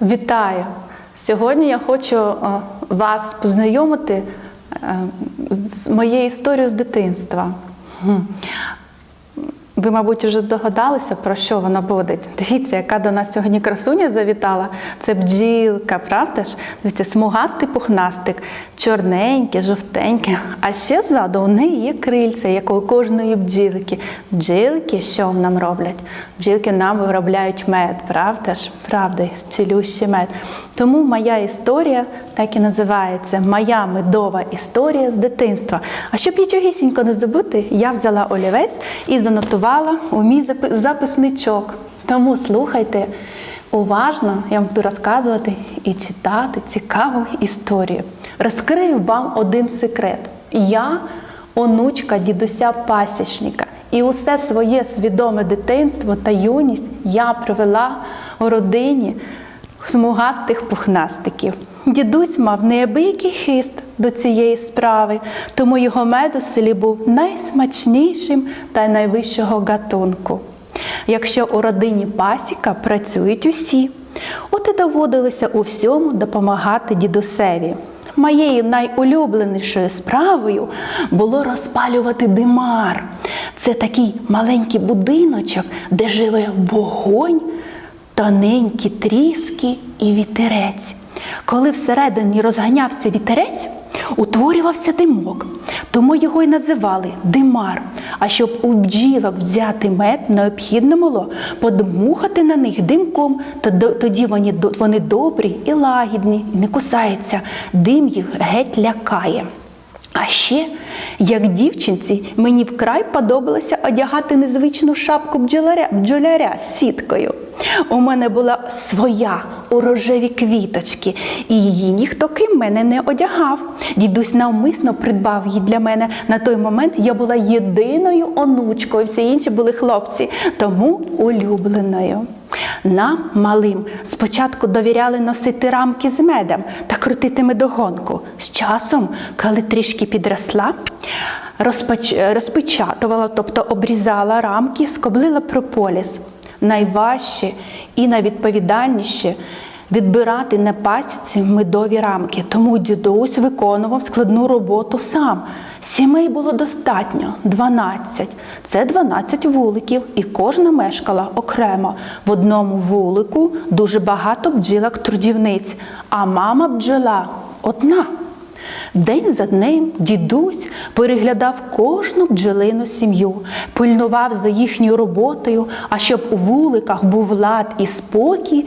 Вітаю! Сьогодні я хочу е, вас познайомити е, з моєю історією з дитинства. Ви, мабуть, вже здогадалися, про що вона буде. Дивіться, яка до нас сьогодні красуня завітала. Це бджілка, правда ж? Дивіться, смугастий пухнастик, чорненький, жовтенький. А ще ззаду у неї є крильця, як у кожної бджілки. Бджілки що нам роблять? Бджілки нам виробляють мед, правда ж? Правда, цілющий мед. Тому моя історія так і називається Моя медова історія з дитинства. А щоб нічогісінько не забути, я взяла олівець і занотувала у мій записничок. Тому слухайте уважно, я вам буду розказувати і читати цікаву історію. Розкрию вам один секрет. Я онучка дідуся пасічника. І усе своє свідоме дитинство та юність я провела у родині смугастих пухнастиків. Дідусь мав неабиякий хист до цієї справи, тому його мед у селі був найсмачнішим та найвищого гатунку. Якщо у родині пасіка працюють усі, от і доводилося у всьому допомагати дідусеві. Моєю найулюбленішою справою було розпалювати димар. Це такий маленький будиночок, де живе вогонь, тоненькі тріски і вітерець. Коли всередині розганявся вітерець, утворювався димок, тому його й називали димар. А щоб у бджілок взяти мед, необхідно було подмухати на них димком, тоді вони, вони добрі і лагідні, і не кусаються. Дим їх геть лякає. А ще, як дівчинці, мені вкрай подобалося одягати незвичну шапку бджоляря, бджоляря з сіткою. У мене була своя у рожеві квіточки, і її ніхто крім мене не одягав. Дідусь навмисно придбав її для мене. На той момент я була єдиною онучкою, всі інші були хлопці, тому улюбленою. Нам, малим, спочатку довіряли носити рамки з медом та крутити медогонку. З часом, коли трішки підросла, розпач... розпечатувала, тобто обрізала рамки, скоблила прополіс. Найважче і найвідповідальніше відбирати на пасіці медові рамки. Тому дідусь виконував складну роботу сам. Сімей було достатньо 12. Це 12 вуликів, і кожна мешкала окремо. В одному вулику дуже багато бджілок-трудівниць, а мама бджола одна. День за днем дідусь переглядав кожну бджолину сім'ю, пильнував за їхньою роботою, а щоб у вуликах був лад і спокій,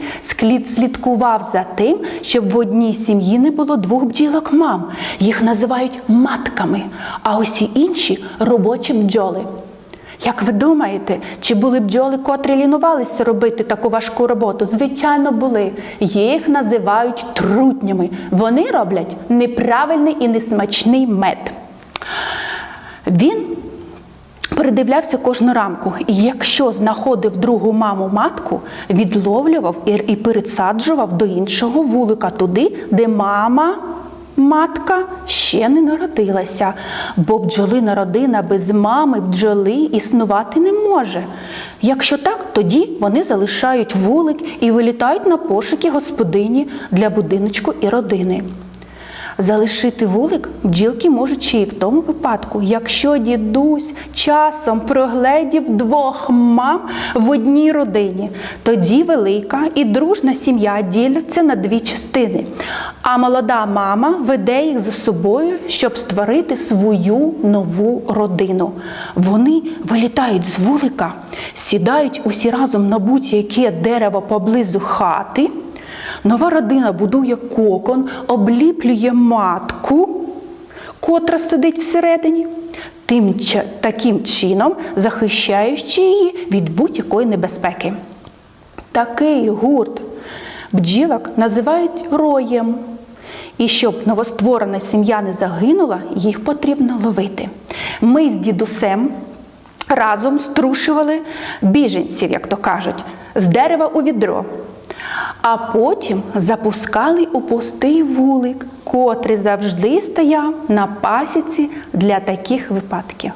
слідкував за тим, щоб в одній сім'ї не було двох бджілок мам. Їх називають матками, а усі інші робочі бджоли. Як ви думаєте, чи були бджоли, котрі лінувалися робити таку важку роботу? Звичайно, були. Їх називають трутнями. Вони роблять неправильний і несмачний мед. Він передивлявся кожну рамку, і якщо знаходив другу маму матку, відловлював і, пересаджував до іншого вулика туди, де мама. Матка ще не народилася, бо бджолина родина без мами бджоли існувати не може. Якщо так, тоді вони залишають вулик і вилітають на пошуки господині для будиночку і родини. Залишити вулик бджілки можуть ще й в тому випадку, якщо дідусь часом прогледів двох мам в одній родині, тоді велика і дружна сім'я діляться на дві частини. А молода мама веде їх за собою, щоб створити свою нову родину. Вони вилітають з вулика, сідають усі разом на будь-яке дерево поблизу хати. Нова родина будує кокон, обліплює матку, котра сидить всередині, тим таким чином захищаючи її від будь-якої небезпеки. Такий гурт бджілок називають роєм. І щоб новостворена сім'я не загинула, їх потрібно ловити. Ми з дідусем разом струшували біженців, як то кажуть, з дерева у відро. А потім запускали у пустий вулик, котрий завжди стояв на пасіці для таких випадків.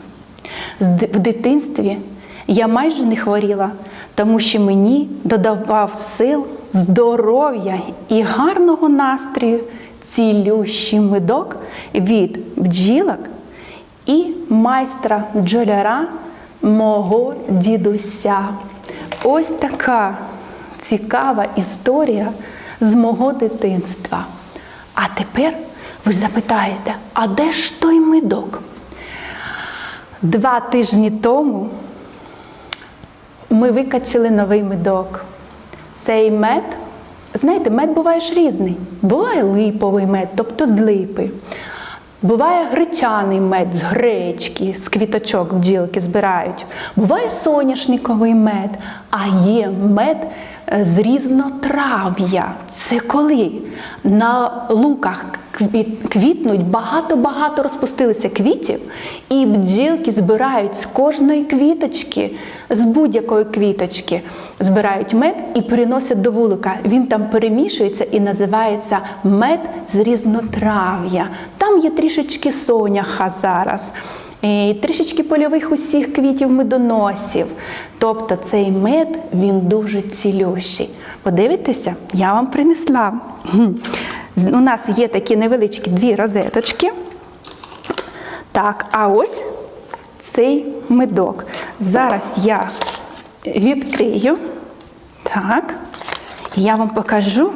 В дитинстві я майже не хворіла, тому що мені додавав сил здоров'я і гарного настрою, цілющий медок від бджілок і майстра бджоляра мого дідуся. Ось така цікава історія з мого дитинства. А тепер ви запитаєте, а де ж той медок? Два тижні тому ми викачали новий медок. Цей мед, знаєте, мед буває ж різний. Буває липовий мед, тобто з липи. Буває гречаний мед з гречки, з квіточок бджілки збирають. Буває соняшниковий мед, а є мед е, з різнотрав'я. Це коли на луках квітнуть багато-багато розпустилися квітів, і бджілки збирають з кожної квіточки, з будь-якої квіточки, збирають мед і приносять до вулика. Він там перемішується і називається мед з різнотрав'я. Там є трішечки соняха зараз. І трішечки польових усіх квітів медоносів. Тобто цей мед він дуже цілющий. Подивитеся, я вам принесла. У нас є такі невеличкі дві розеточки. Так, а ось цей медок. Зараз я відкрию. Так, і я вам покажу.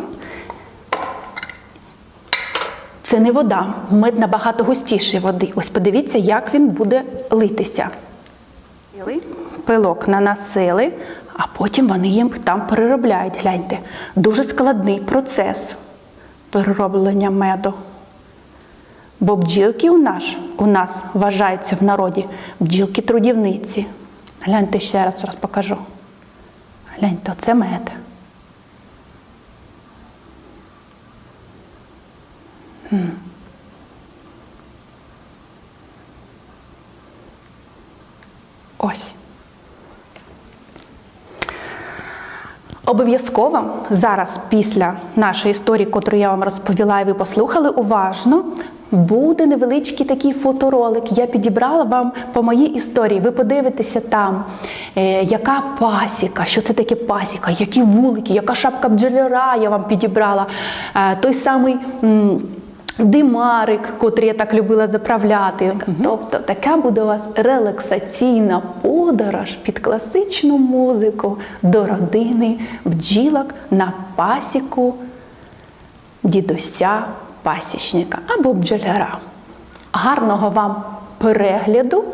Це не вода, мед набагато густіший води. Ось подивіться, як він буде литися. Пилок наносили, а потім вони їм там переробляють. Гляньте, дуже складний процес перероблення меду. Бо бджілки у нас, у нас вважаються в народі бджілки-трудівниці. Гляньте ще раз раз покажу. Гляньте, оце мед. М. Ось. Обов'язково зараз, після нашої історії, яку я вам розповіла, і ви послухали уважно, буде невеличкий такий фоторолик. Я підібрала вам по моїй історії. Ви подивитеся там, е, яка пасіка, що це таке пасіка, які вулики, яка шапка бджоляра я вам підібрала. Е, той самий. Димарик, котрий я так любила заправляти. Тобто така буде у вас релаксаційна подорож під класичну музику до родини бджілок на пасіку дідуся пасічника або бджоляра. Гарного вам перегляду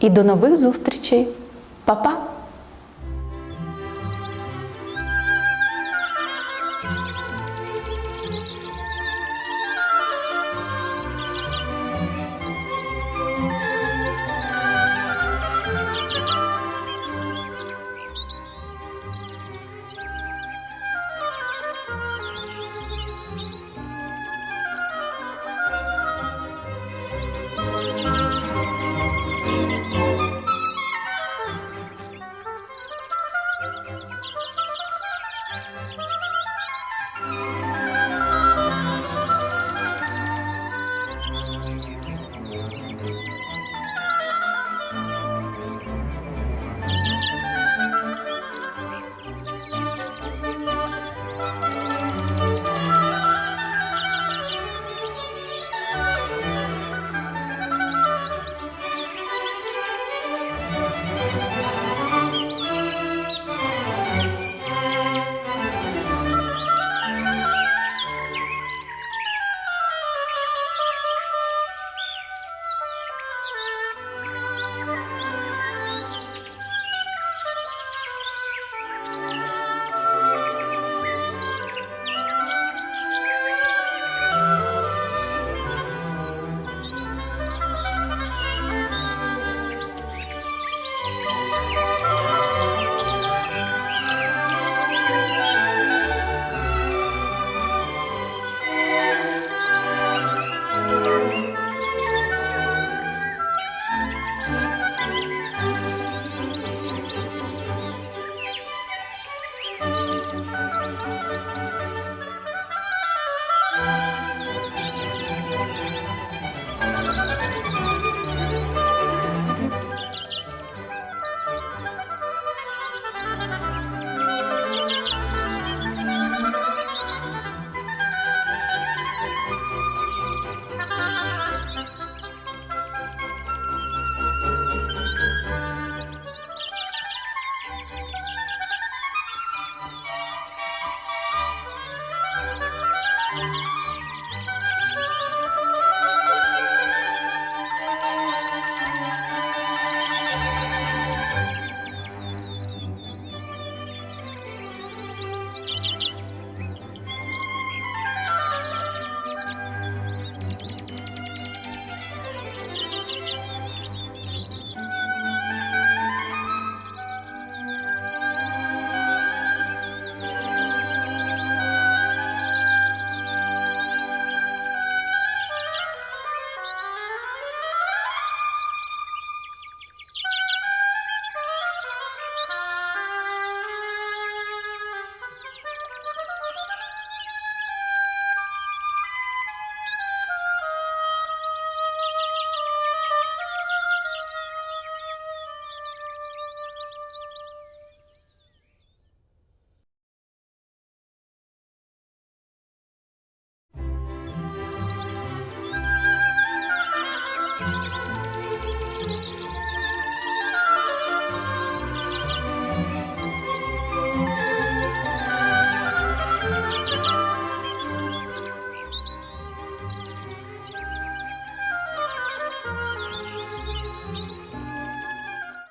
і до нових зустрічей. Па-па!